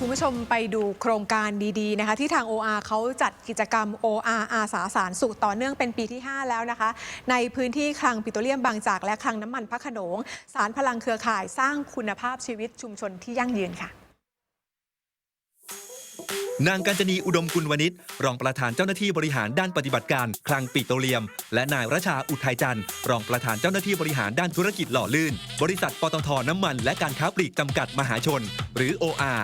คุณผู้ชมไปดูโครงการดีๆนะคะที่ทาง OR เขาจัดกิจกรรม OR อาสาสารสุขต่อเนื่องเป็นปีที่ 5 แล้วนะคะ ในพื้นที่คลังปิโตรเลียมบางจากและคลังน้ำมันพระขนง สารพลังเครือข่ายสร้างคุณภาพชีวิตชุมชนที่ยั่งยืนค่ะ นางกัญจนีอุดมกุลวณิชรองประธานเจ้าหน้าที่บริหารด้านปฏิบัติการ คลังปิโตรเลียม และนายรชาอุทัยจันทร์รองประธานเจ้าหน้าที่บริหารด้านธุรกิจหล่อลื่น บริษัทปตทน้ำมัน และการค้าปลีกจำกัดมหาชน หรือ OR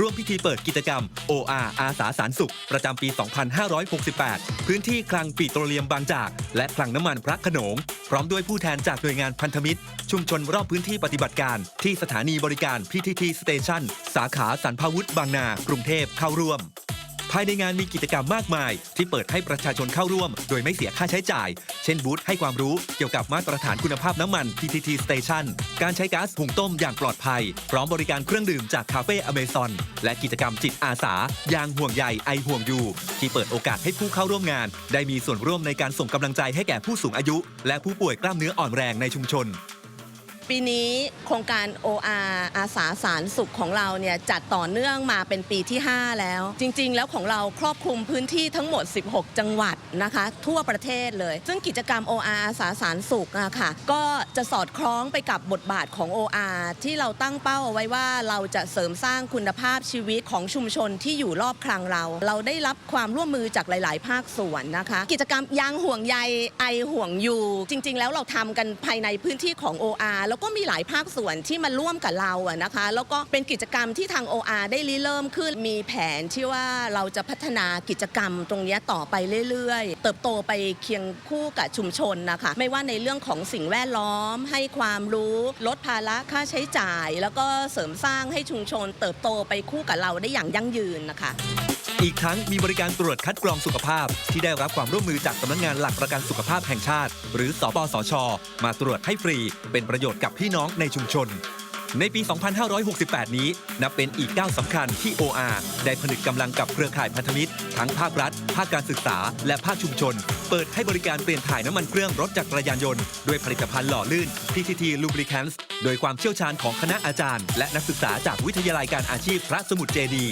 ร่วมพิธีเปิดกิจกรรม OR อาสาสารสุข ประจำปี 2568 พื้นที่คลังปิโตรเลียมบางจาก และคลังน้ำมันพระขนง พร้อมด้วยผู้แทนจากหน่วยงานพันธมิตร ชุมชนรอบพื้นที่ปฏิบัติการ ที่สถานีบริการ PTT Station สาขาสันพาวุธบางนา กรุงเทพเข้าร่วม ภายในงานมีกิจกรรมมากมาย ที่เปิดให้ประชาชนเข้าร่วม โดยไม่เสียค่าใช้จ่าย เช่นบูธให้ความรู้เกี่ยวกับมาตรฐานคุณภาพน้ำมัน PTT Station การใช้ก๊าซหุงต้มอย่างปลอดภัย พร้อมบริการเครื่องดื่มจากคาเฟ่อเมซอนและกิจกรรมจิตอาสายางห่วงใยไอห่วงยูที่เปิดโอกาสให้ผู้เข้าร่วมงาน ได้มีส่วนร่วมในการส่งกำลังใจให้แก่ผู้สูงอายุ และผู้ป่วยกล้ามเนื้ออ่อนแรงในชุมชน ปีนี้โครงการ OR อาสาสารสุขของเราเนี่ยจัดต่อเนื่องมาเป็นปีที่ 5 แล้ว จริง ๆ แล้วของเราครอบคลุมพื้นที่ทั้งหมด 16 จังหวัดนะคะ ทั่วประเทศเลย ซึ่งกิจกรรม OR อาสาสารสุขอะค่ะก็จะสอดคล้องไปกับบทบาทของ OR ที่เราตั้งเป้าเอาไว้ว่าเราจะเสริมสร้างคุณภาพชีวิตของชุมชนที่อยู่รอบครังเรา เราได้รับความร่วมมือจากหลาย ๆ ภาคส่วนนะคะ กิจกรรมยางห่วงใยไอห่วงอยู่ จริง ๆ แล้วเราทำกันภายในพื้นที่ของ OR แล้วก็มีหลายภาคส่วนที่มาร่วมกับเราอะนะคะ แล้วก็เป็นกิจกรรมที่ทาง OR ได้ริเริ่มขึ้น มีแผนที่ว่าเราจะพัฒนากิจกรรมตรงนี้ต่อไปเรื่อยๆ เติบโตไปเคียงคู่กับชุมชนนะคะ ไม่ว่าในเรื่องของสิ่งแวดล้อม ให้ความรู้ลดภาระค่าใช้จ่าย แล้วก็เสริมสร้างให้ชุมชน เติบโตไปคู่กับเราได้อย่างยั่งยืนนะคะ อีกทั้งมีบริการตรวจคัดกรองสุขภาพ ที่ได้รับความร่วมมือจากสำนักงานหลักประกันสุขภาพแห่งชาติ หรือสปสช มาตรวจให้ฟรี เป็นประโยชน์กับพี่น้องในชุมชน ในปี 2568 นี้ นับเป็นอีกก้าวสำคัญที่ OR ได้ผนึกกำลังกับเครือข่ายพันธมิตร ทั้งภาครัฐ ภาคการศึกษา และภาคชุมชน เปิดให้บริการเปลี่ยนถ่ายน้ำมันเครื่องรถจักรยานยนต์ด้วยผลิตภัณฑ์หล่อลื่น PTT Lubricants โดยความเชี่ยวชาญของคณะอาจารย์ และนักศึกษาจากวิทยาลัยการอาชีพพระสมุทรเจดี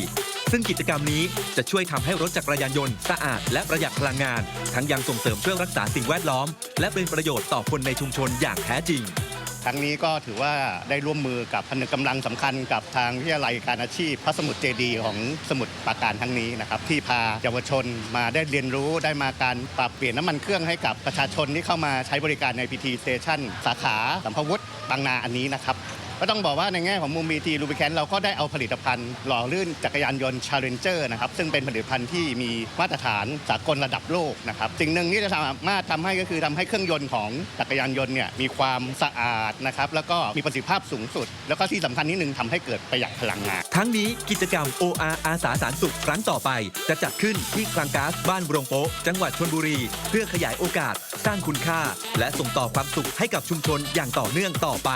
ซึ่งกิจกรรมนี้จะช่วยทำให้รถจักรยานยนต์สะอาดและประหยัดพลังงาน ทั้งยังส่งเสริมเพื่อรักษาสิ่งแวดล้อม และเป็นประโยชน์ต่อคนในชุมชนอย่างแท้จริงครั้งนี้ก็ถือว่าได้ร่วมมือกับพนึกกำลังสำคัญกับทางวิทยาลัยการอาชีพ พระสมุทรเจดีย์ของสมุทรปราการทั้งนี้นะครับ ที่พาเยาวชนมาได้เรียนรู้ได้มาการปรับเปลี่ยนน้ำมันเครื่องให้กับประชาชนที่เข้ามาใช้บริการใน PT Station สาขาสัมภวุฒิบางนาอันนี้นะครับ ก็ต้องบอกว่าในแง่ของมุม BT l u b r i c a n t เราก็ได้เอาผลิตภัณฑ์ หล่อลื่นจักรยานยนต์ Challenger นะครับซึ่งเป็นผลิตภัณฑ์ที่มีมาตรฐานสากลระดับโลกนะครับสิ่งหนึ่งที่จะสามารถทำให้ก็คือทำให้เครื่องยนต์ของจักรยานยนต์เนี่ยมีความสะอาดนะครับแล้วก็มีประสิทธิภาพสูงสุด แล้วก็ที่สำคัญนิดนึงทำให้เกิดประหยัดพลังงาน ทั้งนี้กิจกรรม OR อาสาสารสุขครั้งต่อไป จะจัดขึ้นที่คลังก๊าซบ้านโรงโป๊ะจังหวัดชนบุรี เพื่อขยายโอกาส สร้างคุณค่า และส่งต่อความสุขให้กับชุมชนอย่างต่อเนื่องต่อไป